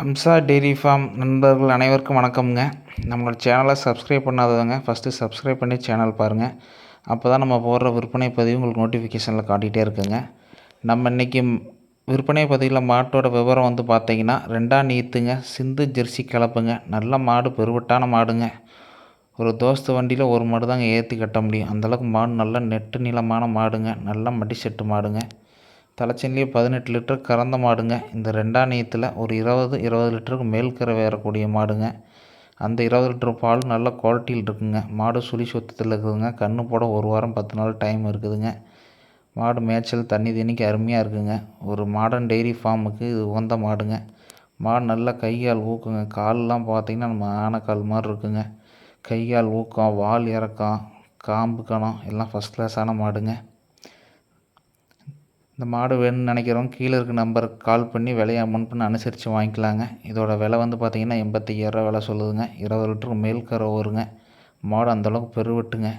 Amsa dairy farm நண்பர்கள் அனைவருக்கும் வணக்கம்ங்க. நம்மளோட சேனலை சப்ஸ்கிரைப் பண்ணாதவங்க ஃபஸ்ட்டு சப்ஸ்கிரைப் பண்ணி சேனல் பாருங்கள் அப்போ தான் நம்ம போடுற விற்பனை பதிவு உங்களுக்கு நோட்டிஃபிகேஷனில் காட்டிகிட்டே இருக்குங்க. நம்ம இன்றைக்கி விற்பனை பதிவில் மாட்டோட விவரம் வந்து பார்த்தீங்கன்னா ரெண்டாம் நீத்துங்க சிந்து ஜெர்சி கலப்புங்க நல்ல மாடு பெருவட்டான மாடுங்க. ஒரு தோஸ்து வண்டியில் ஒரு மாடு தாங்க ஏற்றி கட்ட முடியும். அந்தளவுக்கு மாடு நல்ல நெட்டு நீளமான மாடுங்க. நல்ல மடி செட்டு மாடுங்க. தலைச்சனிலே பதினெட்டு லிட்டர் கறந்த மாடுங்க. இந்த ரெண்டாம் நேயத்தில் ஒரு இருபது இருபது லிட்டருக்கு மேல் கரை வேறக்கூடிய மாடுங்க. அந்த இருபது லிட்டர் பால் நல்ல குவாலிட்டியில் இருக்குங்க. மாடு சுழி சுத்தத்தில் இருக்குதுங்க. கண்ணு போட ஒரு வாரம் பத்து நாள் டைம் இருக்குதுங்க. மாடு மேய்ச்சல் தண்ணி தண்ணிக்கு அருமையாக இருக்குங்க. ஒரு மாடர்ன் டெய்ரி ஃபார்முக்கு இது உகந்த மாடுங்க. மாடு நல்லா கையால் ஊக்குங்க. கால்லாம் பார்த்திங்கன்னா நம்ம ஆனைக்கால் மாதிரி இருக்குங்க. கைகால் ஊக்கம் வால் இறக்கம் காம்பு கணம் எல்லாம் ஃபஸ்ட் கிளாஸான மாடுங்க. இந்த மாடு வேணும்னு நினைக்கிறவங்க கீழே இருக்க நம்பருக்கு கால் பண்ணி விலையை முன்பண்ண அனுசரித்து வாங்கிக்கலாங்க. இதோட விலை வந்து பார்த்திங்கன்னா எண்பத்தையாயிரரூவா விலை சொல்லுதுங்க. இருபது லிட்டருக்கு மேல் கரை வருங்க மாடு அந்தளவுக்கு பெருவெட்டுங்க.